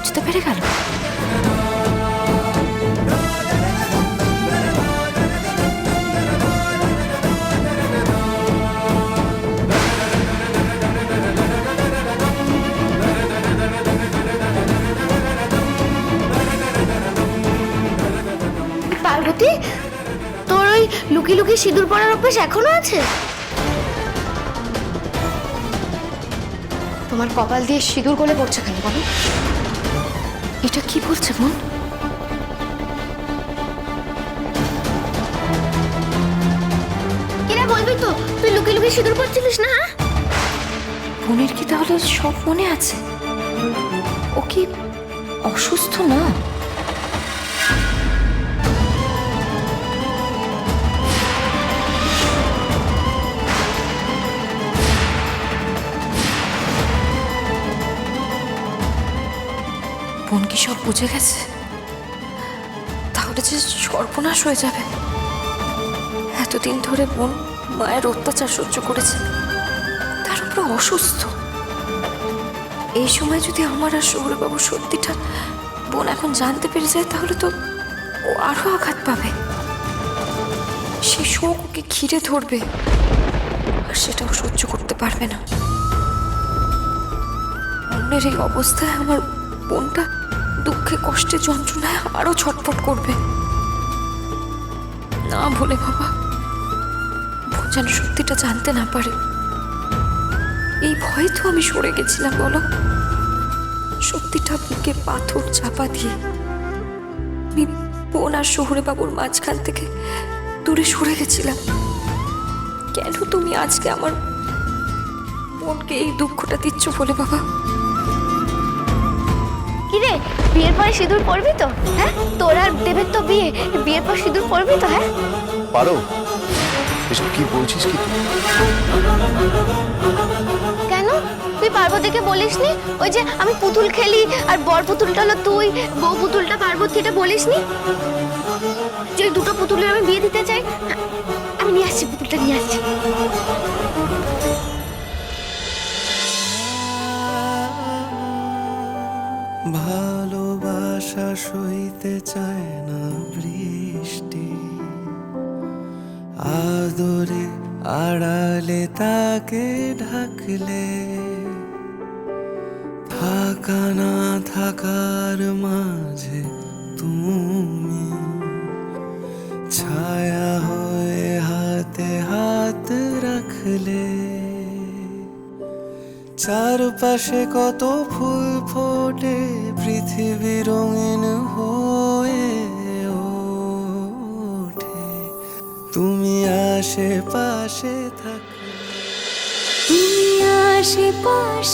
বুঝতে পেরে গেল। পার্বতী, তোর ওই লুকি লুকি সিঁদুর পরার অভ্যাস এখনও আছে? তোমার কপাল দিয়ে সিঁদুর গলে পড়ছে কেন বলো? এটা কি বলছে মন এরা বলবি তো তুই লুকিয়ে লুকিয়ে সিঁদুর পরছিলিস না হ্যাঁ? বোনের কি তাহলে সব মনে আছে? ও কি অসুস্থ না? বোন কি সব বুঝে গেছে? তাহলে যে সর্বনাশ হয়ে যাবে। এতদিন ধরে বোন মায়ের অত্যাচার সহ্য করেছে। তার উপরে অসুস্থ। এই সময় যদি আমার আর সৌরবাবু সত্যিটা বোন এখন জানতে পেরে যায়, তাহলে তো ও আরও আঘাত পাবে। সে শোক ওকে ঘিরে ধরবে। আর সেটাও সহ্য করতে পারবে না। মনের এই অবস্থায় আমার বোনটা দুঃখে কষ্টে যন্ত্রণায় আরও ছটফট করবে। না বলে বাবা যেন সত্যিটা জানতে না পারে। এই ভয়ে তো আমি সরে গেছিলাম, বলো। সত্যিটা বুকে পাথর চাপা দিয়ে আমি বোন আর শহরে বাবুর মাঝখান থেকে দূরে সরে গেছিলাম। কেন তুমি আজকে আমার বোনকে এই দুঃখটা দিচ্ছ বলে বাবা? বিয়ের পরে সিঁদুর পরবি তো? হ্যাঁ? তোর আর দেবের তো বিয়ে। বিয়ের পর সিঁদুর পরবি তো হ্যাঁ? পারো। এসব কি বলছিস কি কেন? তুই পার্বতীকে বলিসনি? ওই যে আমি পুতুল খেলি আর বর পুতুলটা হলো তুই বউ পুতুলটা পার্বতী এটা বলিসনি? যে দুটো পুতুলের আমি বিয়ে দিতে চাই আমি নিয়ে আসছি পুতুলটা নিয়ে আসছি। ভালোবাসা সইতে চায় না বৃষ্টি। আদরে আড়ালে তাকে ঢাকলে। থাকা না থাকার মাঝে তুমি ছায়া চারপাশে কত ফুল ফোটে, পৃথিবী রঙিন হয়ে ওঠে। তুমি আশেপাশে থাকলে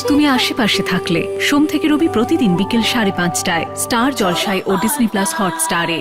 তুমি আশেপাশে থাকলে সোম থেকে রবি প্রতিদিন বিকেল সাড়ে পাঁচটায় স্টার জলসায় ও ডিসনি প্লাস হটস্টারে।